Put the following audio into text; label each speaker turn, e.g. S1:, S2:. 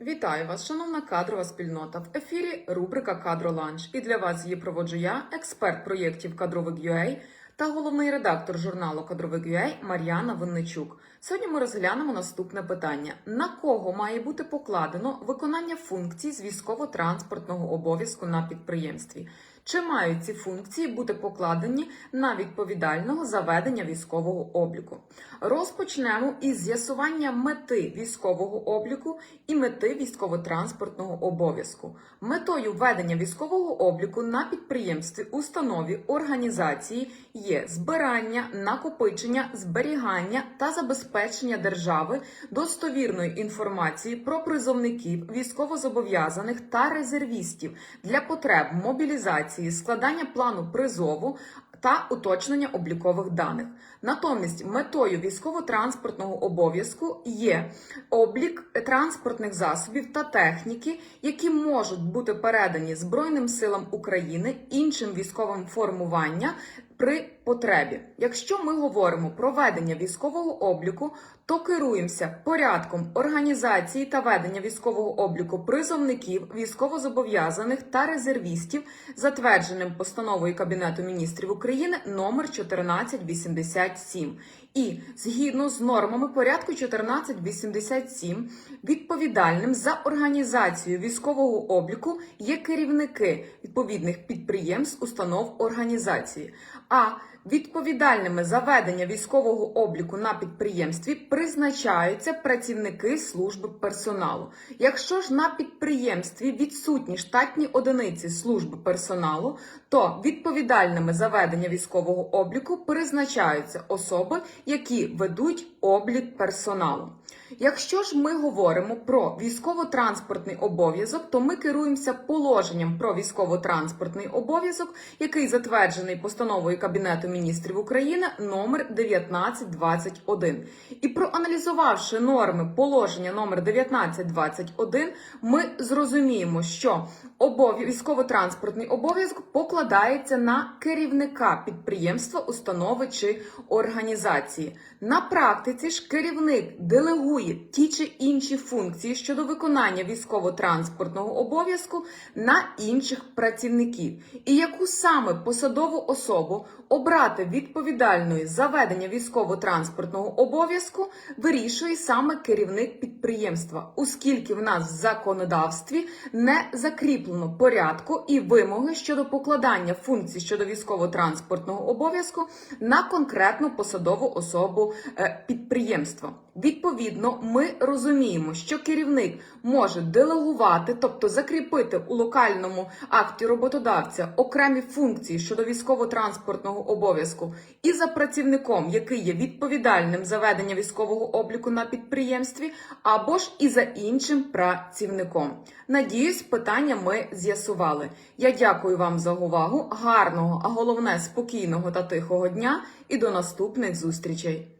S1: Вітаю вас, шановна кадрова спільнота. В ефірі рубрика Кадроланч. І для вас її проводжу я, експерт проєктів Кадровик.UA та головний редактор журналу Кадровик.UA Мар'яна Винничук. Сьогодні ми розглянемо наступне питання: на кого має бути покладено виконання функцій з військово-транспортного обов'язку на підприємстві? Чи мають ці функції бути покладені на відповідального за ведення військового обліку? Розпочнемо із з'ясування мети військового обліку і мети військово-транспортного обов'язку. Метою ведення військового обліку на підприємстві, установі, організації є збирання, накопичення, зберігання та забезпечення держави достовірної інформації про призовників, військовозобов'язаних та резервістів для потреб мобілізації, складання плану призову та уточнення облікових даних. Натомість метою військово-транспортного обов'язку є облік транспортних засобів та техніки, які можуть бути передані Збройним силам України іншим військовим формуванням при потребі. Якщо ми говоримо про ведення військового обліку, то керуємося порядком організації та ведення військового обліку призовників, військовозобов'язаних та резервістів, затвердженим постановою Кабінету міністрів України номер 1487. І згідно з нормами порядку 1487, відповідальним за організацію військового обліку є керівники відповідних підприємств, установ організації. А відповідальними за ведення військового обліку на підприємстві призначаються працівники служби персоналу. Якщо ж на підприємстві відсутні штатні одиниці служби персоналу, то відповідальними за ведення військового обліку призначаються особи, які ведуть облік персоналу. Якщо ж ми говоримо про військово-транспортний обов'язок, то ми керуємося положенням про військово-транспортний обов'язок, який затверджений постановою Кабінету міністрів України номер 1921. І проаналізувавши норми положення номер 1921, ми зрозуміємо, що військово-транспортний обов'язок покладається на керівника підприємства, установи чи організації. На практиці ж керівник делегує ті чи інші функції щодо виконання військово-транспортного обов'язку на інших працівників, і яку саме посадову особу обрати відповідальною за ведення військово-транспортного обов'язку вирішує саме керівник підприємства, оскільки в нас в законодавстві не закріплено порядку і вимоги щодо покладання функцій щодо військово-транспортного обов'язку на конкретну посадову особу е, підприємства. Відповідно, ми розуміємо, що керівник може делегувати, тобто закріпити у локальному акті роботодавця окремі функції щодо військово-транспортного обов'язку і за працівником, який є відповідальним за ведення військового обліку на підприємстві, або ж і за іншим працівником. Надіюсь, питання ми з'ясували. Я дякую вам за увагу. Гарного, а головне спокійного та тихого дня і до наступних зустрічей.